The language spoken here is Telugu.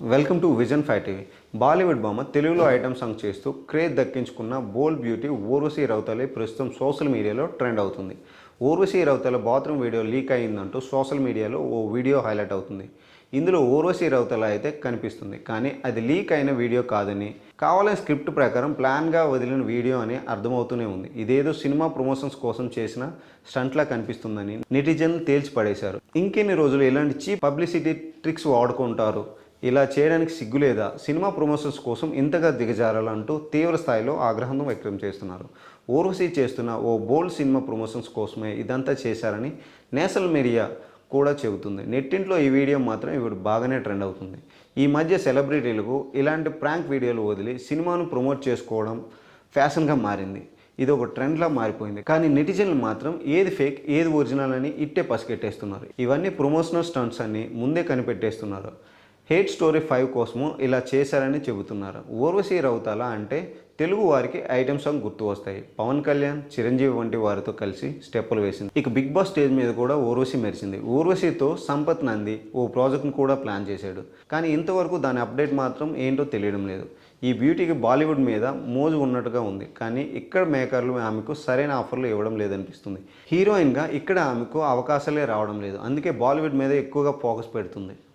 Welcome to vision five TV Bollywood బొమ్మ తెలుగులో ఐటమ్ సాంగ్ చేస్తూ క్రేజ్ దక్కించుకున్న బోల్ బ్యూటీ ఊర్వశి రౌతలే ప్రస్తుతం సోషల్ మీడియాలో ట్రెండ్ అవుతుంది. Urvashi Rautela bathroom video leak అయిందంటూ social మీడియాలో ఓ వీడియో హైలైట్ అవుతుంది. ఇందులో ఊర్వశి రౌతల అయితే కనిపిస్తుంది. కానీ అది లీక్ అయిన వీడియో కాదని కావాలని స్క్రిప్ట్ ప్రకారం ప్లాన్గా వదిలిన వీడియో అని అర్థమవుతూనే ఉంది. ఇదేదో సినిమా ప్రమోషన్స్ కోసం చేసిన స్టంట్లా కనిపిస్తుందని నెటిజన్లు తేల్చి పడేశారు ఇంకెన్ని రోజులు ఇలాంటి చీప్ పబ్లిసిటీ ట్రిక్స్ వాడుకుంటారు? ఇలా చేయడానికి సిగ్గులేదా సినిమా ప్రమోషన్స్ కోసం ఇంతగా దిగజారాలంటూ తీవ్ర స్థాయిలో ఆగ్రహం వ్యక్తం చేస్తున్నారు. ఊర్వశి చేస్తున్న ఓ బోల్డ్ సినిమా ప్రమోషన్స్ కోసమే ఇదంతా చేశారని నేషనల్ మీడియా కూడా చెబుతుంది. నెట్టింట్లో ఈ వీడియో మాత్రం ఇప్పుడు బాగానే ట్రెండ్ అవుతుంది. ఈ మధ్య సెలబ్రిటీలకు ఇలాంటి ప్రాంక్ వీడియోలు వదిలి సినిమాను ప్రమోట్ చేసుకోవడం ఫ్యాషన్గా మారింది. ఇది ఒక ట్రెండ్లా మారిపోయింది. కానీ నెటిజన్లు మాత్రం ఏది ఫేక్ ఏది ఒరిజినల్ అని ఇట్టే పసిగెట్టేస్తున్నారు. ఇవన్నీ ప్రమోషనల్ స్టంట్స్ అని ముందే కనిపెట్టేస్తున్నారు. హేట్ స్టోరీ ఫైవ్ కోసము ఇలా చేశారని చెబుతున్నారు. ఊర్వశి రౌతాల అంటే తెలుగు వారికి ఐటమ్ సాంగ్ గుర్తు వస్తాయి. పవన్ కళ్యాణ్ చిరంజీవి వంటి వారితో కలిసి స్టెప్పులు వేసింది. ఇక బిగ్ బాస్ స్టేజ్ మీద కూడా ఊర్వశి మెరిసింది. ఊర్వశితో సంపత్ నంది ఓ ప్రాజెక్ట్ను కూడా ప్లాన్ చేశాడు. కానీ ఇంతవరకు దాని అప్డేట్ మాత్రం ఏంటో తెలియడం లేదు. ఈ బ్యూటీకి బాలీవుడ్ మీద మోజు ఉన్నట్టుగా ఉంది. కానీ ఇక్కడ మేకర్లు ఆమెకు సరైన ఆఫర్లు ఇవ్వడం లేదనిపిస్తుంది. హీరోయిన్గా ఇక్కడ ఆమెకు అవకాశాలే రావడం లేదు. అందుకే బాలీవుడ్ మీద ఎక్కువగా ఫోకస్ పెడుతుంది.